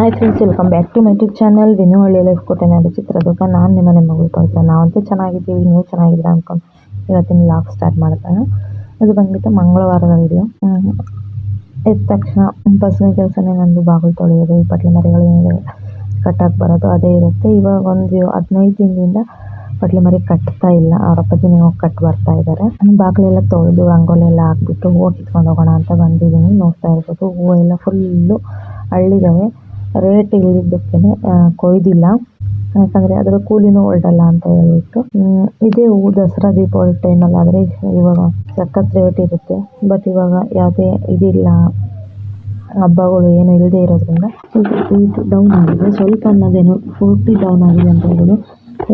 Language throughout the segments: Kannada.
Hi friends welcome back to my YouTube channel Vinuvalli life ಕೋಟೆನಾಡು ಚಿತ್ರದುರ್ಗ. ನಾನು ನಿಮ್ಮ ಮಗಳು ಮಗಳು ಪವಿತ್ರ ನಾವಂತೂ ಚೆನ್ನಾಗಿದ್ದೀವಿ, ನೀವು ಚೆನ್ನಾಗಿದ್ದೀರ ಅಂದ್ಕೊಂಡು ಇವತ್ತಿನ ಲಾಗ್ ಸ್ಟಾರ್ಟ್ ಮಾಡ್ತಾನೆ. ಇದು ಬಂದ್ಬಿಟ್ಟು ಮಂಗಳವಾರದ ವಿಡಿಯೋ ಎದ್ದ ತಕ್ಷಣ ಬಸ್ನ ಕೆಲಸನೇ ನಂದು ಬಾಗಿಲು ತೊಳೆಯೋದು, ಈ ಪಟ್ಲಿ ಮರಿಗಳು ಏನಿದೆ ಕಟ್ಟಾಗಿ ಬರೋದು ಅದೇ ಇರುತ್ತೆ. ಇವಾಗ ಒಂದು ಹದಿನೈದು ದಿನದಿಂದ ಪಟ್ಲಿ ಮರಿ ಕಟ್ತಾ ಇಲ್ಲ. ಅವರಪ್ಪ ಅಪ್ಪಾಜಿನೇ ಹೋಗಿ ಕಟ್ ಬರ್ತಾ ಇದ್ದಾರೆ ಬಾಗಿಲೆಲ್ಲ ತೊಳೆದು ರಂಗೋಲಿ ಎಲ್ಲ ಹಾಕ್ಬಿಟ್ಟು ಹೂವು ಕಿತ್ಕೊಂಡು ಹೋಗೋಣ ಅಂತ ಬಂದಿದ್ದೀನಿ. ನೋಡ್ತಾ ಇರ್ಬೋದು ಹೂವು ಎಲ್ಲ ಫುಲ್ಲು ಅಳ್ಳಿದಾವೆ ರೇಟ್ ಇಳಿದ್ದಕ್ಕೆ ಕೊಯ್ದಿಲ್ಲ. ಯಾಕಂದರೆ ಅದರ ಕೂಲಿನೂ ಹೊರಡಲ್ಲ ಅಂತ ಹೇಳ್ಬಿಟ್ಟು. ಇದೇ ಹೂವು ದಸರಾ ದೀಪಾವಳಿ ಟೈಮಲ್ಲಿ ಆದರೆ ಇವಾಗ ಸಖತ್ ರೇಟ್ ಇರುತ್ತೆ. ಬಟ್ ಇವಾಗ ಯಾವುದೇ ಇದಿಲ್ಲ. ಹಬ್ಬಗಳು ಏನು ಇಲ್ಲದೆ ಇರೋದ್ರಿಂದ ಸ್ವಲ್ಪ ರೇಟ್ ಡೌನ್ ಆಗಿದೆ. ಸ್ವಲ್ಪ ಅನ್ನೋದೇನು ಫೋರ್ಟಿ ಡೌನ್ ಆಗಿದೆ ಅಂತ ಹೇಳ್ಬೋದು.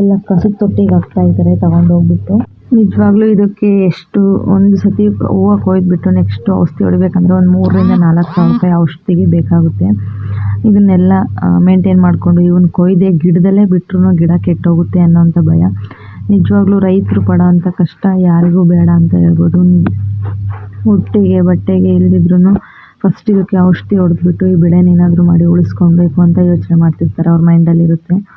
ಎಲ್ಲ ಕಸದ ತೊಟ್ಟಿಗೆ ಹಾಕ್ತಾ ಇದ್ದಾರೆ ತಗೊಂಡು ಹೋಗ್ಬಿಟ್ಟು ನಿಜವಾಗ್ಲೂ ಇದಕ್ಕೆ ಎಷ್ಟು ಒಂದು ಸತಿ ಹೂವು ಕೊಯ್ದುಬಿಟ್ಟು ನೆಕ್ಸ್ಟ್ ಔಷಧಿ ಹೊಡಿಬೇಕಂದ್ರೆ ಒಂದು ಮೂರರಿಂದ ನಾಲ್ಕು ಸಾವಿರ ರೂಪಾಯಿ ಔಷಧಿಗೆ ಬೇಕಾಗುತ್ತೆ. ಇದನ್ನೆಲ್ಲ ಮೇಂಟೈನ್ ಮಾಡಿಕೊಂಡು ಇವನ್ ಕೊಯ್ದೆ ಗಿಡದಲ್ಲೇ ಬಿಟ್ಟರು ಗಿಡ ಕೆಟ್ಟೋಗುತ್ತೆ ಅನ್ನೋಂಥ ಭಯ. ನಿಜವಾಗ್ಲೂ ರೈತರು ಪಡೋ ಅಂಥ ಕಷ್ಟ ಯಾರಿಗೂ ಬೇಡ ಅಂತ ಹೇಳ್ಬೋದು. ಹೊಟ್ಟೆಗೆ ಬಟ್ಟೆಗೆ ಇಲ್ದಿದ್ರು ಫಸ್ಟ್ ಇದಕ್ಕೆ ಔಷಧಿ ಹೊಡೆದ್ಬಿಟ್ಟು ಈ ಬೆಳೆನ ಏನಾದರೂ ಮಾಡಿ ಉಳಿಸ್ಕೊಬೇಕು ಅಂತ ಯೋಚನೆ ಮಾಡ್ತಿರ್ತಾರೆ. ಅವ್ರ ಮೈಂಡಲ್ಲಿ ಇರುತ್ತೆ ಹ್ಮ್,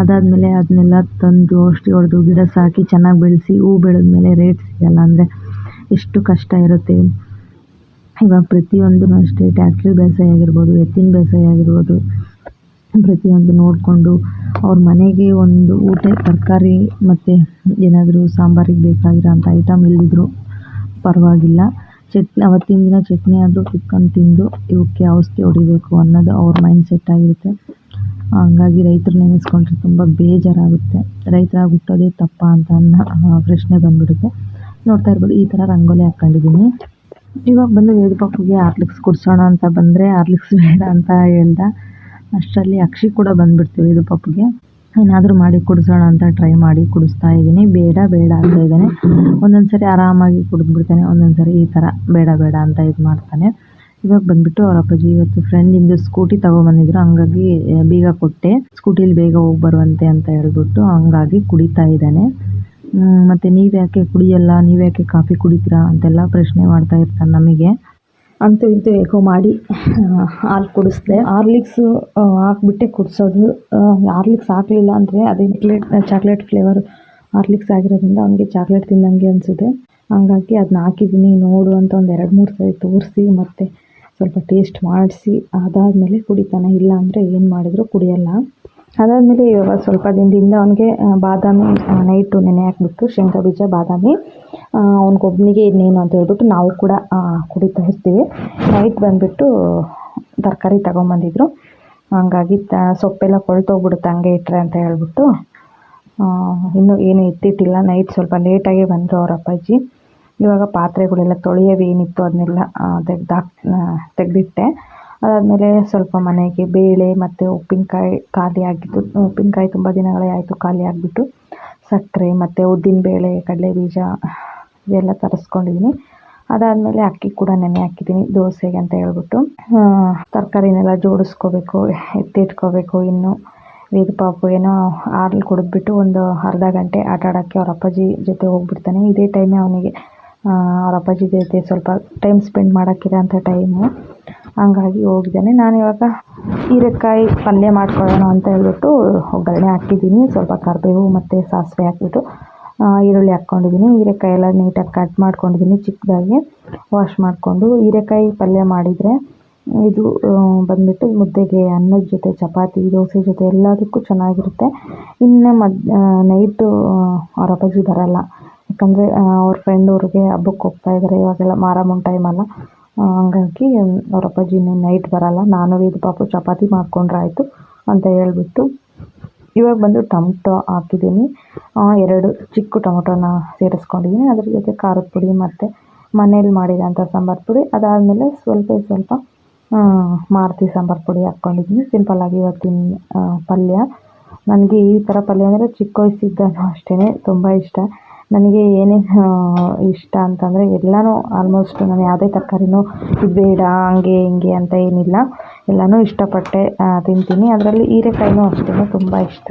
ಅದಾದ್ಮೇಲೆ ಅದನ್ನೆಲ್ಲ ತಂದು ಔಷಧಿ ಹೊಡೆದು ಗಿಡ ಸಾಕಿ ಚೆನ್ನಾಗಿ ಬೆಳೆಸಿ ಹೂ ಬೆಳೆದ್ಮೇಲೆ ರೇಟ್ ಸಿಗಲ್ಲ ಅಂದರೆ ಎಷ್ಟು ಕಷ್ಟ ಇರುತ್ತೆ. ಇವಾಗ ಪ್ರತಿಯೊಂದೂ ಅಷ್ಟೇ, ಟ್ಯಾಕ್ಟ್ರಿ ಬೇಸಾಯ ಆಗಿರ್ಬೋದು, ಎತ್ತಿನ ಬೇಸಾಯ ಆಗಿರ್ಬೋದು, ಪ್ರತಿಯೊಂದು ನೋಡಿಕೊಂಡು ಅವ್ರ ಮನೆಗೆ ಒಂದು ಊಟ, ತರಕಾರಿ ಮತ್ತು ಏನಾದರೂ ಸಾಂಬಾರಿಗೆ ಬೇಕಾಗಿರೋ ಅಂಥ ಐಟಮ್ ಇಲ್ಲದಿದ್ರು ಪರವಾಗಿಲ್ಲ. ಚಟ್ನಿ, ಅವತ್ತಿನ ದಿನ ಚಟ್ನಿ ಆದರೂ ಕುತ್ಕೊಂಡು ತಿಂದು ಇವಕ್ಕೆ ಔಷಧಿ ಹೊಡಿಬೇಕು ಅನ್ನೋದು ಅವ್ರ ಮೈಂಡ್ ಸೆಟ್ ಆಗಿರುತ್ತೆ. ಹಂಗಾಗಿ ರೈತರು ನೆನೆಸ್ಕೊಂಡ್ರೆ ತುಂಬ ಬೇಜಾರಾಗುತ್ತೆ. ರೈತರಾಗಿ ಹುಟ್ಟೋದೇ ತಪ್ಪ ಅಂತ ಅನ್ನೋ ಪ್ರಶ್ನೆ ಬಂದ್ಬಿಡುತ್ತೆ. ನೋಡ್ತಾ ಇರ್ಬೋದು, ಈ ಥರ ರಂಗೋಲಿ ಹಾಕ್ಕೊಂಡಿದ್ದೀನಿ. ಇವಾಗ ಬಂದು ವೇದ ಪಾಪುಗೆ ಆರ್ಲಿಕ್ಸ್ ಕುಡಿಸೋಣ ಅಂತ ಬಂದರೆ ಆರ್ಲಿಕ್ಸ್ ಬೇಡ ಅಂತ ಹೇಳ್ದ. ಅಷ್ಟರಲ್ಲಿ ಅಕ್ಷಿ ಕೂಡ ಬಂದ್ಬಿಡ್ತೀವಿ ವೇದ ಪಾಪುಗೆ. ಏನಾದರೂ ಮಾಡಿ ಕುಡಿಸೋಣ ಅಂತ ಟ್ರೈ ಮಾಡಿ ಕುಡಿಸ್ತಾ ಇದ್ದೀನಿ. ಬೇಡ ಬೇಡ ಅಂತ ಇದ್ದಾನೆ. ಒಂದೊಂದು ಸರಿ ಆರಾಮಾಗಿ ಕುಡಿದ್ಬಿಡ್ತಾನೆ ಒಂದೊಂದು ಸರಿ ಈ ಥರ ಬೇಡ ಬೇಡ ಅಂತ ಇದು ಮಾಡ್ತಾನೆ. ಇವಾಗ ಬಂದ್ಬಿಟ್ಟು ಅವ್ರ ಅಪ್ಪಾಜಿ ಇವತ್ತು ಫ್ರೆಂಡ್ ಇಂದ ಸ್ಕೂಟಿ ತಗೊಬಂದಿದ್ರು. ಹಂಗಾಗಿ ಬೀಗ ಕೊಟ್ಟೆ. ಸ್ಕೂಟಿಲಿ ಬೇಗ ಹೋಗಿ ಬರುವಂತೆ ಅಂತ ಹೇಳ್ಬಿಟ್ಟು ಹಂಗಾಗಿ ಕುಡಿತಾ ಇದ್ದಾನೆ. ಮತ್ತೆ ನೀವು ಯಾಕೆ ಕುಡಿಯಲ್ಲ? ನೀವು ಯಾಕೆ ಕಾಫಿ ಕುಡಿತೀರಾ? ಅಂತೆಲ್ಲ ಪ್ರಶ್ನೆ ಮಾಡ್ತಾ ಇರ್ತಾನೆ ನಮಗೆ. ಅಂತೂ ಇಂತೂ ಏಕೋ ಮಾಡಿ ಹಾಲು ಕುಡಿಸ್ದೆ. ಹಾರ್ಲಿಕ್ಸು ಹಾಕ್ಬಿಟ್ಟೆ ಕುಡಿಸೋದು. ಹಾರ್ಲಿಕ್ಸ್ ಹಾಕಲಿಲ್ಲ ಅಂದರೆ ಅದೇ ಚಾಕ್ಲೇಟ್ ಚಾಕ್ಲೇಟ್ ಫ್ಲೇವರ್ ಹಾರ್ಲಿಕ್ಸ್ ಆಗಿರೋದ್ರಿಂದ ಅವನಿಗೆ ಚಾಕ್ಲೇಟ್ ತಿಂದಂಗೆ ಅನಿಸುತ್ತೆ. ಹಂಗಾಗಿ ಅದನ್ನ ಹಾಕಿದ್ದೀನಿ ನೋಡು ಅಂತ ಒಂದು ಎರಡು ಮೂರು ಸರಿ ತೋರಿಸಿ ಮತ್ತು ಸ್ವಲ್ಪ ಟೇಸ್ಟ್ ಮಾಡಿಸಿ, ಅದಾದಮೇಲೆ ಕುಡಿತಾನೆ. ಇಲ್ಲ ಅಂದರೆ ಏನು ಮಾಡಿದರೂ ಕುಡಿಯಲ್ಲ. ಅದಾದಮೇಲೆ ಇವಾಗ ಸ್ವಲ್ಪ ದಿನದಿಂದ ಅವನಿಗೆ ಬಾದಾಮಿ ನೈಟು ನೆನೆ ಹಾಕ್ಬಿಟ್ಟು ಶೇಂಗಾ ಬೀಜ, ಬಾದಾಮಿ ಅವ್ನಿಗೊಬ್ಬನಿಗೆ ಇನ್ನೇನು ಅಂತ ಹೇಳ್ಬಿಟ್ಟು ನಾವು ಕೂಡ ಕುಡಿತಾ ಇರ್ತೀವಿ. ನೈಟ್ ಬಂದುಬಿಟ್ಟು ತರಕಾರಿ ತಗೊಂಬಂದಿದ್ರು. ಹಂಗಾಗಿ ತ, ಸೊಪ್ಪೆಲ್ಲ ಕೊಳ್ತೋಗ್ಬಿಡುತ್ತೆ ಹಂಗೆ ಇಟ್ಟರೆ ಅಂತ ಹೇಳ್ಬಿಟ್ಟು ಇನ್ನೂ ಏನು ಎತ್ತಿಟ್ಟಿಲ್ಲ. ನೈಟ್ ಸ್ವಲ್ಪ ಲೇಟಾಗೇ ಬಂದರು ಅವ್ರ ಅಪ್ಪಾಜಿ. ಇವಾಗ ಪಾತ್ರೆಗಳೆಲ್ಲ ತೊಳೆಯೋವೇನಿತ್ತು ಅದನ್ನೆಲ್ಲ ತೆಗ್ದಾಕ್ ತೆಗೆದಿಟ್ಟೆ. ಅದಾದಮೇಲೆ ಸ್ವಲ್ಪ ಮನೆಗೆ ಬೇಳೆ ಮತ್ತು ಉಪ್ಪಿನಕಾಯಿ ಖಾಲಿ ಆಗಿತ್ತು ಉಪ್ಪಿನಕಾಯಿ ತುಂಬ ದಿನಗಳೇ ಆಯಿತು ಖಾಲಿ ಆಗಿಬಿಟ್ಟು. ಸಕ್ಕರೆ ಮತ್ತು ಉದ್ದಿನಬೇಳೆ ಕಡಲೆ ಬೀಜ ಇವೆಲ್ಲ ತರಿಸ್ಕೊಂಡಿದ್ದೀನಿ ಅದಾದಮೇಲೆ ಅಕ್ಕಿ ಕೂಡ ನೆನೆ ಹಾಕಿದ್ದೀನಿ ದೋಸೆಗೆ ಅಂತ ಹೇಳ್ಬಿಟ್ಟು. ತರಕಾರಿನೆಲ್ಲ ಜೋಡಿಸ್ಕೋಬೇಕು, ಎತ್ತಿಟ್ಕೋಬೇಕು ಇನ್ನು. ವೇದ ಪಾಪು ಏನೋ ಹಾಲು ಕುಡಿದ್ಬಿಟ್ಟು ಒಂದು ಅರ್ಧ ಗಂಟೆ ಆಟ ಆಡೋಕ್ಕೆ ಅವ್ರ ಅಪ್ಪಾಜಿ ಜೊತೆ ಹೋಗ್ಬಿಡ್ತಾನೆ. ಇದೇ ಟೈಮೇ ಅವನಿಗೆ ಅವ್ರ ಅಪ್ಪಾಜಿ ಜೊತೆ ಸ್ವಲ್ಪ ಟೈಮ್ ಸ್ಪೆಂಡ್ ಮಾಡೋಕ್ಕಿರೋಂಥ ಟೈಮು ಹಂಗಾಗಿ ಹೋಗಿದ್ದೇನೆ. ನಾನು ಇವಾಗ ಹೀರೆಕಾಯಿ ಪಲ್ಯ ಮಾಡ್ಕೊಳ್ಳೋಣ ಅಂತ ಹೇಳ್ಬಿಟ್ಟು ಒಗ್ಗರಣೆ ಹಾಕಿದ್ದೀನಿ. ಸ್ವಲ್ಪ ಕರಿಬೇವು ಮತ್ತು ಸಾಸಿವೆ ಹಾಕ್ಬಿಟ್ಟು ಈರುಳ್ಳಿ ಹಾಕ್ಕೊಂಡಿದ್ದೀನಿ. ಹೀರೆಕಾಯಿ ಎಲ್ಲ ನೀಟಾಗಿ ಕಟ್ ಮಾಡ್ಕೊಂಡಿದ್ದೀನಿ ಚಿಕ್ಕದಾಗಿ. ವಾಶ್ ಮಾಡಿಕೊಂಡು ಹೀರೆಕಾಯಿ ಪಲ್ಯ ಮಾಡಿದರೆ ಇದು ಬಂದುಬಿಟ್ಟು ಬಂದ್ಬಿಟ್ಟು ಮುದ್ದೆಗೆ ಅನ್ನದ ಜೊತೆ, ಚಪಾತಿ, ದೋಸೆ ಜೊತೆ ಎಲ್ಲದಕ್ಕೂ ಚೆನ್ನಾಗಿರುತ್ತೆ. ಇನ್ನು ಮದ್ ನೈಟು ಅವ್ರ ಅಪ್ಪಾಜಿ ಬರಲ್ಲ. ಯಾಕಂದರೆ ಅವ್ರ ಫ್ರೆಂಡ್ ಊರಿಗೆ ಹಬ್ಬಕ್ಕೆ ಹೋಗ್ತಾ ಇದ್ದಾರೆ ಇವಾಗೆಲ್ಲ ಮಾರಮ್ಮನ ಟೈಮಲ್ಲ ಹಂಗಾಗಿ ಅವ್ರ ಅಪ್ಪಾಜಿ ನೈಟ್ ಬರಲ್ಲ. ನಾನು ಇದು ಪಾಪು ಚಪಾತಿ ಮಾಡ್ಕೊಂಡ್ರೆ ಆಯಿತು ಅಂತ ಹೇಳಿಬಿಟ್ಟು ಇವಾಗ ಬಂದು ಟೊಮೊಟೊ ಹಾಕಿದ್ದೀನಿ. ಎರಡು ಚಿಕ್ಕ ಟೊಮೊಟೊನ ಸೇರಿಸ್ಕೊಂಡಿದ್ದೀನಿ. ಅದ್ರ ಜೊತೆ ಖಾರದ ಪುಡಿ ಮತ್ತು ಮನೇಲಿ ಮಾಡಿರೋಂಥ ಸಾಂಬಾರು ಪುಡಿ. ಅದಾದಮೇಲೆ ಸ್ವಲ್ಪ ಸ್ವಲ್ಪ ಮಾರುತಿ ಸಾಂಬಾರು ಪುಡಿ ಹಾಕ್ಕೊಂಡಿದ್ದೀನಿ ಸಿಂಪಲ್ಲಾಗಿ ಇವತ್ತಿನ ಪಲ್ಯ. ನನಗೆ ಈ ಥರ ಪಲ್ಯ ಅಂದರೆ ಚಿಕ್ಕ ವಯಸ್ಸಿದ್ದಾಗೂ ಅಷ್ಟೇ ತುಂಬ ಇಷ್ಟ. ನನಗೆ ಏನೇನು ಇಷ್ಟ ಅಂತಂದರೆ ಎಲ್ಲನೂ ಆಲ್ಮೋಸ್ಟ್ ನಾನು ಯಾವುದೇ ತರಕಾರಿನೂ ಇದು ಬೇಡ, ಹಂಗೆ, ಹಿಂಗೆ ಅಂತ ಏನಿಲ್ಲ. ಎಲ್ಲನೂ ಇಷ್ಟಪಟ್ಟೆ ತಿಂತೀನಿ. ಅದರಲ್ಲಿ ಹೀರೆಕಾಯಿನೂ ಅಷ್ಟೇ ತುಂಬ ಇಷ್ಟ.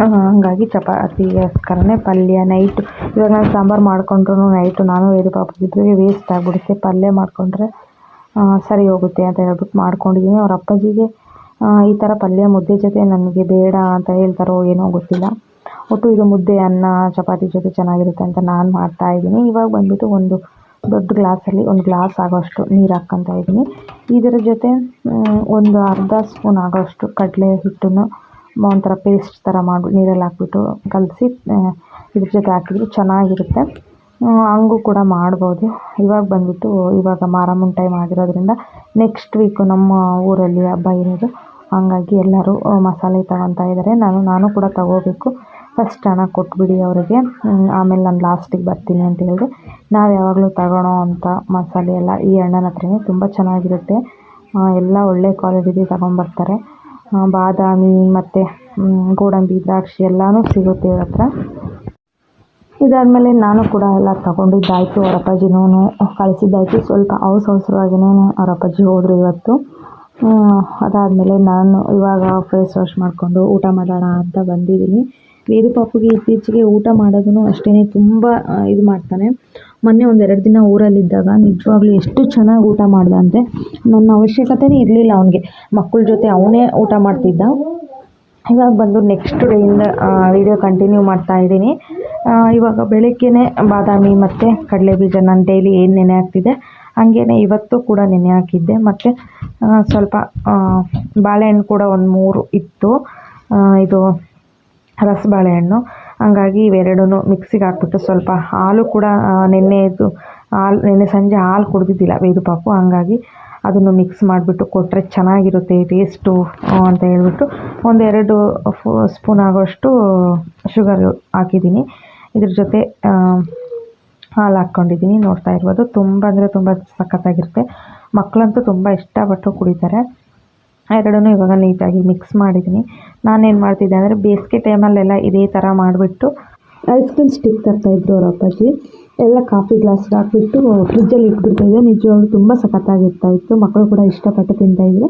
ಹಾಗಾಗಿ ಚಪಾತಿಗೋಸ್ಕರನೇ ಪಲ್ಯ ನೈಟ್ ಇವಾಗ ನಾನು ಸಾಂಬಾರು ಮಾಡಿಕೊಂಡ್ರು ನೈಟು ನಾನು ಎದು ಪಾಪ ಇದ್ರಿಗೆ ವೇಸ್ಟ್ ಆಗಿಬಿಡುತ್ತೆ. ಪಲ್ಯ ಮಾಡಿಕೊಂಡ್ರೆ ಸರಿ ಹೋಗುತ್ತೆ ಅಂತ ಹೇಳ್ಬಿಟ್ಟು ಮಾಡ್ಕೊಂಡಿದ್ದೀನಿ ಅವ್ರ ಅಪ್ಪಾಜಿಗೆ ಈ ಥರ ಪಲ್ಯ ಮುದ್ದೆ ಜೊತೆ ನನಗೆ ಬೇಡ ಅಂತ ಹೇಳ್ತಾರೋ ಏನೋ ಗೊತ್ತಿಲ್ಲ. ಒಟ್ಟು ಇದು ಮುದ್ದೆ, ಅನ್ನ, ಚಪಾತಿ ಜೊತೆ ಚೆನ್ನಾಗಿರುತ್ತೆ ಅಂತ ನಾನು ಮಾಡ್ತಾ ಇದ್ದೀನಿ. ಇವಾಗ ಬಂದ್ಬಿಟ್ಟು ಒಂದು ದೊಡ್ಡ ಗ್ಲಾಸಲ್ಲಿ ಒಂದು ಗ್ಲಾಸ್ ಆಗೋಷ್ಟು ನೀರು ಹಾಕ್ಕೊತಾ ಇದ್ದೀನಿ. ಇದರ ಜೊತೆ ಒಂದು ಅರ್ಧ ಸ್ಪೂನ್ ಆಗೋಷ್ಟು ಕಡಲೆ ಹಿಟ್ಟನ್ನು ಒಂಥರ ಪೇಸ್ಟ್ ಥರ ಮಾಡಿ ನೀರಲ್ಲಿ ಹಾಕ್ಬಿಟ್ಟು ಕಲಸಿ ಇದ್ರ ಜೊತೆ ಹಾಕಿದ್ರೆ ಚೆನ್ನಾಗಿರುತ್ತೆ. ಹಂಗೂ ಕೂಡ ಮಾಡ್ಬೋದು. ಇವಾಗ ಬಂದ್ಬಿಟ್ಟು ಇವಾಗ ಮಾರಮ್ಮನ ಟೈಮ್ ಆಗಿರೋದ್ರಿಂದ ನೆಕ್ಸ್ಟ್ ವೀಕು ನಮ್ಮ ಊರಲ್ಲಿ ಹಬ್ಬ ಇರೋದು. ಹಾಗಾಗಿ ಎಲ್ಲರೂ ಮಸಾಲೆ ತಗೊತಾ ಇದ್ದಾರೆ. ನಾನು ನಾನು ಕೂಡ ತಗೋಬೇಕು. ಫಸ್ಟ್ ಹಣ ಕೊಟ್ಬಿಡಿ ಅವರಿಗೆ. ಆಮೇಲೆ ನಾನು ಲಾಸ್ಟಿಗೆ ಬರ್ತೀನಿ ಅಂತ ಹೇಳಿದೆ ನಾವು ಯಾವಾಗಲೂ ತಗೊಳ್ಳೋ ಅಂಥ ಮಸಾಲೆ ಎಲ್ಲ ಈ ಅಣ್ಣನ ಹತ್ರನೇ ತುಂಬ ಚೆನ್ನಾಗಿರುತ್ತೆ. ಎಲ್ಲ ಒಳ್ಳೆ ಕ್ವಾಲಿಟಿದು ತಗೊಂಬರ್ತಾರೆ. ಬಾದಾಮಿ ಮತ್ತು ಗೋಡಂಬಿ, ದ್ರಾಕ್ಷಿ ಎಲ್ಲನೂ ಸಿಗುತ್ತೆ ಇವ್ರ ಹತ್ರ. ಇದಾದಮೇಲೆ ನಾನು ಕೂಡ ಎಲ್ಲ ತಗೊಂಡಿದ್ದಾಯಿತು ಅವ್ರ ಅಪ್ಪಾಜಿನೂ. ಕಳಿಸಿದ್ದಾಯಿತು. ಸ್ವಲ್ಪ ಅವಸರ ಅವಸರವಾಗಿಯೇ ಅವ್ರ ಅಪ್ಪಾಜಿ ಹೋದರು ಇವತ್ತು. ಅದಾದಮೇಲೆ ನಾನು ಇವಾಗ ಫೇಸ್ ವಾಶ್ ಮಾಡಿಕೊಂಡು ಊಟ ಮಾಡೋಣ ಅಂತ ಬಂದಿದ್ದೀನಿ. ವೇದು ಪಾಪುಗೆ ಇತ್ತೀಚೆಗೆ ಊಟ ಮಾಡೋದೂ ಅಷ್ಟೇ ತುಂಬ ಇದು ಮಾಡ್ತಾನೆ. ಮೊನ್ನೆ ಒಂದು ಎರಡು ದಿನ ಊರಲ್ಲಿದ್ದಾಗ ನಿಜವಾಗ್ಲೂ ಎಷ್ಟು ಚೆನ್ನಾಗಿ ಊಟ ಮಾಡ್ದ ಅಂದರೆ ನನ್ನ ಅವಶ್ಯಕತೆನೇ ಇರಲಿಲ್ಲ ಅವನಿಗೆ. ಮಕ್ಕಳ ಜೊತೆ ಅವನೇ ಊಟ ಮಾಡ್ತಿದ್ದ. ಇವಾಗ ಬಂದು ನೆಕ್ಸ್ಟ್ ಡೇಯಿಂದ ವೀಡಿಯೋ ಕಂಟಿನ್ಯೂ ಮಾಡ್ತಾ ಇದ್ದೀನಿ. ಇವಾಗ ಬೆಳಗ್ಗೆನೆ ಬಾದಾಮಿ ಮತ್ತು ಕಡಲೆ ಬೀಜ ನಾನು ಡೈಲಿ ಏನು ನೆನೆ ಹಾಕ್ತಿದ್ದೆ ಹಾಗೇ ಇವತ್ತು ಕೂಡ ನೆನೆ ಹಾಕಿದ್ದೆ. ಮತ್ತು ಸ್ವಲ್ಪ ಬಾಳೆಹಣ್ಣು ಕೂಡ ಒಂದು ಮೂರು ಇತ್ತು. ಇದು ರಸ ಬಾಳೆಹಣ್ಣು ಹಂಗಾಗಿ ಇವೆರಡೂ ಮಿಕ್ಸಿಗೆ ಹಾಕ್ಬಿಟ್ಟು ಸ್ವಲ್ಪ ಹಾಲು ಕೂಡ ನೆನ್ನೆ ಇದು ಹಾಲು, ನೆನ್ನೆ ಸಂಜೆ ಹಾಲು ಕುಡ್ದಿದ್ದಿಲ್ಲ ವೇದು ಪಾಪು. ಹಂಗಾಗಿ ಅದನ್ನು ಮಿಕ್ಸ್ ಮಾಡಿಬಿಟ್ಟು ಕೊಟ್ಟರೆ ಚೆನ್ನಾಗಿರುತ್ತೆ ಟೇಸ್ಟು ಅಂತ ಹೇಳ್ಬಿಟ್ಟು ಒಂದೆರಡು ಫು, ಸ್ಪೂನ್ ಆಗೋಷ್ಟು ಶುಗರ್ ಹಾಕಿದ್ದೀನಿ. ಇದ್ರ ಜೊತೆ ಹಾಲು ಹಾಕ್ಕೊಂಡಿದ್ದೀನಿ. ನೋಡ್ತಾ ಇರ್ಬೋದು, ತುಂಬ ಅಂದರೆ ತುಂಬ ಸಖತ್ತಾಗಿರುತ್ತೆ. ಮಕ್ಕಳಂತೂ ತುಂಬ ಇಷ್ಟಪಟ್ಟು ಕುಡಿತಾರೆ. ಎರಡನ್ನೂ ಇವಾಗ ನೀಟಾಗಿ ಮಿಕ್ಸ್ ಮಾಡಿದ್ದೀನಿ. ನಾನೇನು ಮಾಡ್ತಿದ್ದೆ ಅಂದರೆ ಬೇಸಿಗೆ ಟೈಮಲ್ಲೆಲ್ಲ ಇದೇ ಥರ ಮಾಡಿಬಿಟ್ಟು ಐಸ್ ಕ್ರೀಮ್ ಸ್ಟಿಕ್ ತರ್ತಾಯಿದ್ರು ಅವ್ರ ಅಪ್ಪಾಜಿ. ಎಲ್ಲ ಕಾಫಿ ಗ್ಲಾಸ್ಗೆ ಹಾಕಿಬಿಟ್ಟು ಫ್ರಿಜ್ಜಲ್ಲಿ ಇಟ್ಬಿಡ್ತಾಯಿದ್ದೆ ನಿಜವಾಗ್ಲೂ ತುಂಬ ಸಖತ್ತಾಗಿರ್ತಾ ಇತ್ತು ಮಕ್ಕಳು ಕೂಡ ಇಷ್ಟಪಟ್ಟು ತಿಂತಾಯಿದ್ರು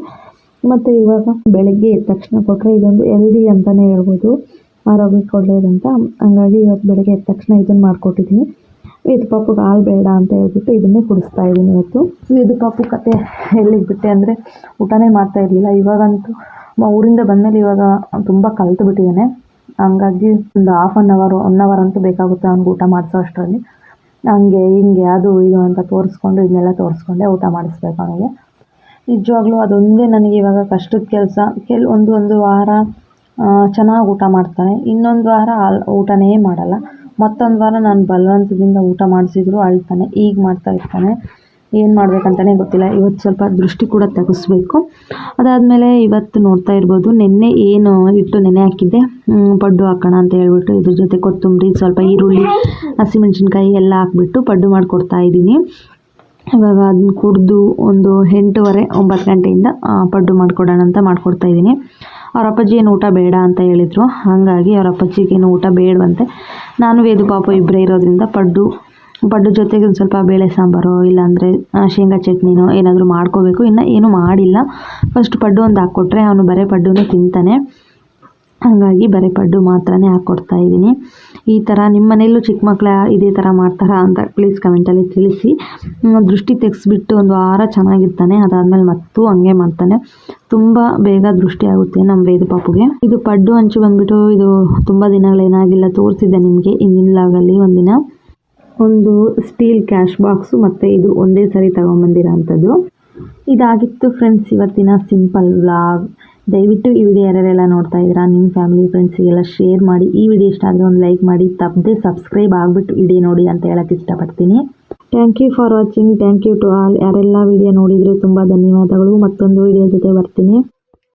ಮತ್ತು ಇವಾಗ ಬೆಳಗ್ಗೆ ಎದ್ದ ತಕ್ಷಣ ಕೊಟ್ಟರೆ ಇದೊಂದು ಎಲ್ದಿ ಅಂತಲೇ ಹೇಳ್ಬೋದು. ಆರೋಗ್ಯಕ್ಕೆ ಒಳ್ಳೆಯದಂತ ಹಂಗಾಗಿ ಇವತ್ತು ಬೆಳಗ್ಗೆ ಎದ್ದ ತಕ್ಷಣ ಇದನ್ನು ಮಾಡಿಕೊಟ್ಟಿದ್ದೀನಿ. ವೇದು ಪಾಪುಗೆ ಹಾಲು ಬೇಡ ಅಂತ ಹೇಳ್ಬಿಟ್ಟು ಇದನ್ನೇ ಕುಡಿಸ್ತಾ ಇದ್ದೀನಿ ಇವತ್ತು. ಇದು ಪಾಪು ಕತೆ ಎಲ್ಲಿಗೆ ಬಿಟ್ಟೆ ಅಂದರೆ ಊಟನೇ ಮಾಡ್ತಾ ಇರಲಿಲ್ಲ. ಇವಾಗಂತೂ ಊರಿಂದ ಬಂದಮೇಲೆ ಇವಾಗ ತುಂಬ ಕಲ್ತು ಬಿಟ್ಟಿದ್ದಾನೆ ಹಂಗಾಗಿ ಒಂದು ಹಾಫ್ ಆನ್ ಅವರು ಒನ್ ಅವರ್ ಅಂತೂ ಬೇಕಾಗುತ್ತೆ ಅವ್ನಿಗೆ ಊಟ ಮಾಡಿಸೋ ಅಷ್ಟರಲ್ಲಿ. ಹಂಗೆ, ಹಿಂಗೆ, ಅದು, ಇದು ಅಂತ ತೋರಿಸ್ಕೊಂಡು ಇದನ್ನೆಲ್ಲ ತೋರಿಸ್ಕೊಂಡೆ ಊಟ ಮಾಡಿಸ್ಬೇಕು ಅವನಿಗೆ. ನಿಜವಾಗ್ಲೂ ಅದೊಂದೇ ನನಗೆ ಇವಾಗ ಕಷ್ಟದ ಕೆಲಸ. ಕೆಲ, ಒಂದು ಒಂದು ವಾರ ಚೆನ್ನಾಗಿ ಊಟ ಮಾಡ್ತಾನೆ. ಇನ್ನೊಂದು ವಾರ ಊಟನೇ ಮಾಡಲ್ಲ. ಮತ್ತೊಂದು ವಾರ ನಾನು ಬಲವಂತದಿಂದ ಊಟ ಮಾಡಿಸಿದ್ರು, ಅಳ್ತಾನೆ, ಈಗ ಮಾಡ್ತಾ ಇರ್ತಾನೆ. ಏನು ಮಾಡ್ಬೇಕಂತಲೇ ಗೊತ್ತಿಲ್ಲ ಇವತ್ತು ಸ್ವಲ್ಪ ದೃಷ್ಟಿ ಕೂಡ ತೆಗೆಸ್ಬೇಕು. ಅದಾದಮೇಲೆ ಇವತ್ತು ನೋಡ್ತಾ ಇರ್ಬೋದು, ನಿನ್ನೆ ಏನು ಹಿಟ್ಟು ನೆನೆ ಹಾಕಿದ್ದೆ. ಪಡ್ಡು ಹಾಕೋಣ ಅಂತ ಹೇಳ್ಬಿಟ್ಟು ಇದ್ರ ಜೊತೆ ಕೊತ್ತಂಬರಿ, ಸ್ವಲ್ಪ ಈರುಳ್ಳಿ, ಹಸಿಮೆಣ್ಸಿನ್ಕಾಯಿ ಎಲ್ಲ ಹಾಕ್ಬಿಟ್ಟು ಪಡ್ಡು ಮಾಡಿಕೊಡ್ತಾ ಇದ್ದೀನಿ. ಇವಾಗ ಅದನ್ನ ಕುಡಿದು ಒಂದು ಎಂಟೂವರೆ, ಒಂಬತ್ತು ಗಂಟೆಯಿಂದ ಪಡ್ಡು ಮಾಡಿಕೊಡೋಣ ಅಂತ ಮಾಡ್ಕೊಡ್ತಾ ಇದ್ದೀನಿ. ಅವ್ರ ಅಪ್ಪಾಜಿ ಏನು ಊಟ ಬೇಡ ಅಂತ ಹೇಳಿದರು. ಹಾಗಾಗಿ ಅವ್ರ ಅಪ್ಪಾಜಿಗೇನು ಊಟ ಬೇಡವಂತೆ. ನಾನು ವೇದು ಪಾಪ ಇಬ್ಬರೇ ಇರೋದ್ರಿಂದ ಪಡ್ಡು ಪಡ್ಡು ಜೊತೆಗೆ ಒಂದು ಸ್ವಲ್ಪ ಬೇಳೆ ಸಾಂಬಾರು, ಇಲ್ಲಾಂದರೆ ಶೇಂಗಾ ಚಟ್ನಿನೋ ಏನಾದರೂ ಮಾಡ್ಕೋಬೇಕು. ಇನ್ನು ಏನೂ ಮಾಡಿಲ್ಲ. ಫಸ್ಟ್ ಪಡ್ಡು ಒಂದು ಹಾಕ್ಕೊಟ್ರೆ ಅವನು ಬರೀ ಪಡ್ಡುನೇ ತಿಂತಾನೆ. ಹಾಗಾಗಿ ಬರೀ ಪಡ್ಡು ಮಾತ್ರನೇ ಹಾಕ್ಕೊಡ್ತಾ ಇದ್ದೀನಿ. ಈ ಥರ ನಿಮ್ಮ ಮನೆಯಲ್ಲೂ ಚಿಕ್ಕ ಮಕ್ಕಳ ಇದೇ ಥರ ಮಾಡ್ತಾರಾ ಅಂತ ಪ್ಲೀಸ್ ಕಮೆಂಟಲ್ಲಿ ತಿಳಿಸಿ. ದೃಷ್ಟಿ ತೆಗೆಸ್ಬಿಟ್ಟು ಒಂದು ವಾರ ಚೆನ್ನಾಗಿರ್ತಾನೆ, ಅದಾದಮೇಲೆ ಮತ್ತೂ ಹಂಗೆ ಮಾಡ್ತಾನೆ. ತುಂಬ ಬೇಗ ದೃಷ್ಟಿ ಆಗುತ್ತೆ ನಮ್ಮ ವೇದ ಪಾಪುಗೆ. ಇದು ಪಡ್ಡು ಹಂಚು ಬಂದುಬಿಟ್ಟು ಇದು ತುಂಬ ದಿನಗಳೇನಾಗಿಲ್ಲ ತೋರಿಸಿದ್ದೆ ನಿಮಗೆ ಹಿಂದಿನ ಲಾಗಲ್ಲಿ ಒಂದಿನ. ಒಂದು ಸ್ಟೀಲ್ ಕ್ಯಾಶ್ ಬಾಕ್ಸು ಮತ್ತು ಇದು ಒಂದೇ ಸರಿ ತಗೊಂಬಂದಿರೋ ಅಂಥದ್ದು. ಇದಾಗಿತ್ತು ಫ್ರೆಂಡ್ಸ್ ಇವತ್ತಿನ ಸಿಂಪಲ್ ವ್ಲಾಗ್ ದಯವಿಟ್ಟು ಈ ವಿಡಿಯೋ ಯಾರ್ಯಾರೆಲ್ಲ ನೋಡ್ತಾ ಇದ್ದೀರಾ, ನಿಮ್ಮ ಫ್ಯಾಮಿಲಿ ಫ್ರೆಂಡ್ಸಿಗೆಲ್ಲ ಶೇರ್ ಮಾಡಿ. ಈ ವಿಡಿಯೋ ಇಷ್ಟ ಆದರೆ ಒಂದು ಲೈಕ್ ಮಾಡಿ, ತಪ್ಪದೆ ಸಬ್ಸ್ಕ್ರೈಬ್ ಆಗಿಬಿಟ್ಟು ವಿಡಿಯೋ ನೋಡಿ ಅಂತ ಹೇಳಕ್ಕೆ ಇಷ್ಟಪಡ್ತೀನಿ. Thank you for watching thank you to all ಯಾರೆಲ್ಲ ವಿಡಿಯೋ ನೋಡಿದರೆ, ತುಂಬ ಧನ್ಯವಾದಗಳು. ಮತ್ತೊಂದು ವಿಡಿಯೋ ಜೊತೆ ಬರ್ತೀನಿ.